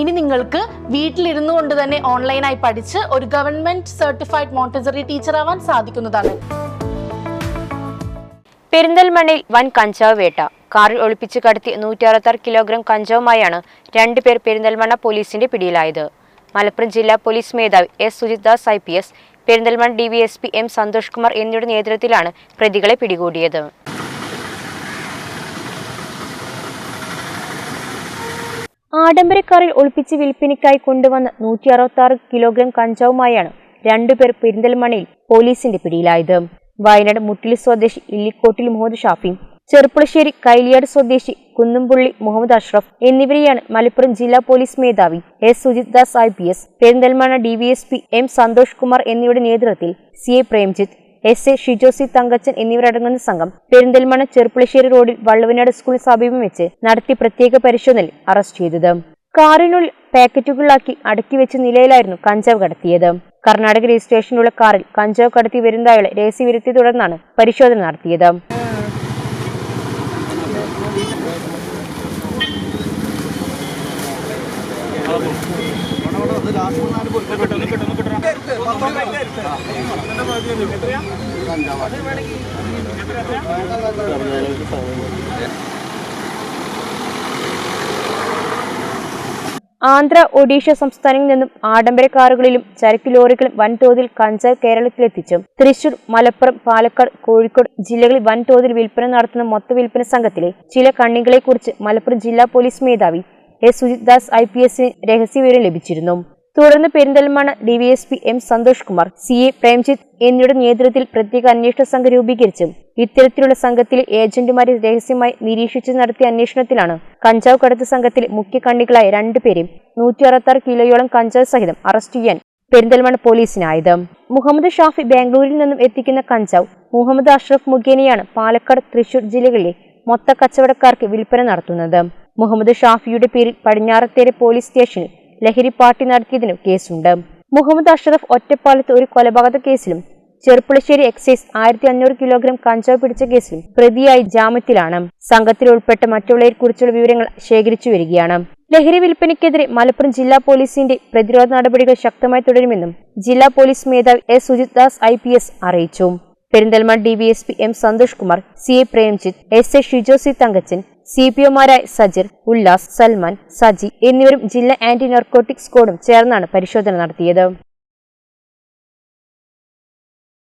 ഇനി നിങ്ങൾക്ക് വീട്ടിലിരുന്നു കൊണ്ട് തന്നെ ഓൺലൈനായി പഠിച്ച് ഒരു ഗവൺമെന്റ് സർട്ടിഫൈഡ് മോണ്ടിസറി ടീച്ചർ ആവാൻ സാധിക്കുന്നതാണ്. പെരിന്തൽമണ്ണയിൽ വൻ കഞ്ചാവ് വേട്ട. കാറിൽ ഒളിപ്പിച്ച് കടത്തി നൂറ്റി അറുപത്താറ് കിലോഗ്രാം കഞ്ചാവുമായാണ് രണ്ടുപേർ പെരിന്തൽമണ്ണ പോലീസിന്റെ പിടിയിലായത്. മലപ്പുറം ജില്ലാ പോലീസ് മേധാവി S. Sujith Das I. P. S. Perinthalmanna D V S P M Santhosh Kumar എന്നിവരുടെ നേതൃത്വത്തിലാണ് പ്രതികളെ പിടികൂടിയത്. ആഡംബര കാറിൽ ഒളിപ്പിച്ച് വിൽപ്പനയ്ക്കായി കൊണ്ടുവന്ന നൂറ്റി അറുപത്തി കിലോഗ്രാം കഞ്ചാവുമായാണ് രണ്ടുപേർ പെരിന്തൽമണ്ണയിൽ പോലീസിന്റെ പിടിയിലായത്. വയനാട് മുട്ടിലി സ്വദേശി ഇല്ലിക്കോട്ടിൽ മുഹമ്മദ് ഷാഫി ചെറുപ്പുളശ്ശേരി കൈലിയാട് സ്വദേശി കുന്നുംപുള്ളി മുഹമ്മദ് അഷ്റഫ് എന്നിവരെയാണ് മലപ്പുറം ജില്ലാ പോലീസ് മേധാവി S Sujith Das I P S Perinthalmanna D V S P M Santhosh Kumar എന്നിവരുടെ നേതൃത്വത്തിൽ C A Premjith S A Shijosi Thankachan എന്നിവരടങ്ങുന്ന സംഘം പെരിന്തൽമണ്ണ ചെറുപ്പുളശ്ശേരി റോഡിൽ വള്ളുവനാട് സ്കൂൾ സമീപം വെച്ച് നടത്തിയ പ്രത്യേക പരിശോധനയിൽ അറസ്റ്റ് ചെയ്തത്. കാറിനുള്ളിൽ പാക്കറ്റുകളിലാക്കി അടക്കി വെച്ച നിലയിലായിരുന്നു കഞ്ചാവ് കടത്തിയത്. കർണാടക രജിസ്ട്രേഷനിലുള്ള കാറിൽ കഞ്ചാവ് കടത്തി വരുന്നതായുള്ള രഹസ്യവിരുത്തി തുടർന്നാണ് പരിശോധന നടത്തിയത്. ആന്ധ്ര ഒഡീഷ സംസ്ഥാനങ്ങളിൽ നിന്നും ആഡംബര കാറുകളിലും ചരക്ക് ലോറികളും വൻതോതിൽ കഞ്ചാവ് കേരളത്തിലെത്തിച്ചും. തൃശൂർ മലപ്പുറം പാലക്കാട് കോഴിക്കോട് ജില്ലകളിൽ വൻതോതിൽ വിൽപ്പന നടത്തുന്ന മൊത്ത വിൽപ്പന സംഘത്തിലെ ചില കണ്ണികളെക്കുറിച്ച് മലപ്പുറം ജില്ലാ പോലീസ് മേധാവി S Sujith Das I P എസിന് രഹസ്യവിവരം ലഭിച്ചിരുന്നു. തുടർന്ന് Perinthalmanna DYSP M Santhosh Kumar C A Premjith എന്നിവരുടെ നേതൃത്വത്തിൽ പ്രത്യേക അന്വേഷണ സംഘം രൂപീകരിച്ചും. ഇത്തരത്തിലുള്ള സംഘത്തിലെ ഏജന്റുമാരെ രഹസ്യമായി നിരീക്ഷിച്ച് നടത്തിയ അന്വേഷണത്തിലാണ് കഞ്ചാവ് കടത്ത് സംഘത്തിലെ മുഖ്യ കണ്ണികളായ രണ്ടുപേരും നൂറ്റി അറുപത്തി കിലോയോളം കഞ്ചാവ് സഹിതം അറസ്റ്റ് ചെയ്യാൻ പെരിന്തൽമണ്ണ പോലീസിനായത്. മുഹമ്മദ് ഷാഫി ബാംഗ്ലൂരിൽ നിന്നും എത്തിക്കുന്ന കഞ്ചാവ് മുഹമ്മദ് അഷ്റഫ് മുഖേനയാണ് പാലക്കാട് തൃശൂർ ജില്ലകളിലെ മൊത്ത കച്ചവടക്കാർക്ക് വിൽപ്പന നടത്തുന്നത്. മുഹമ്മദ് ഷാഫിയുടെ പേരിൽ പടിഞ്ഞാറത്തേരെ പോലീസ് സ്റ്റേഷനിൽ ലഹരി പാർട്ടി നടത്തിയതിനും കേസുണ്ട്. മുഹമ്മദ് അഷറഫ് ഒറ്റപ്പാലത്ത് ഒരു കൊലപാതക കേസിലും ചെറുപ്പുളശ്ശേരി എക്സൈസ് ആയിരത്തി അഞ്ഞൂറ് കിലോഗ്രാം കഞ്ചാവ് പിടിച്ച കേസിൽ പ്രതിയായി ജാമ്യത്തിലാണ്. സംഘത്തിൽ ഉൾപ്പെട്ട മറ്റുള്ളവരെ കുറിച്ചുള്ള വിവരങ്ങൾ ശേഖരിച്ചു വരികയാണ്. ലഹരി വിൽപ്പനയ്ക്കെതിരെ മലപ്പുറം ജില്ലാ പോലീസിന്റെ പ്രതിരോധ നടപടികൾ ശക്തമായി തുടരുമെന്നും ജില്ലാ പോലീസ് മേധാവി S Sujith Das I P D V S P M Santhosh Kumar C A Premjith S A ഷിജോസി Thankachan C P ഒമാരായ സജിർ ഉല്ലാസ് സൽമാൻ സജി എന്നിവരും ജില്ലാ ആന്റി നർക്കോട്ടിക് സ്ക്വാഡും ചേർന്നാണ് പരിശോധന നടത്തിയത്.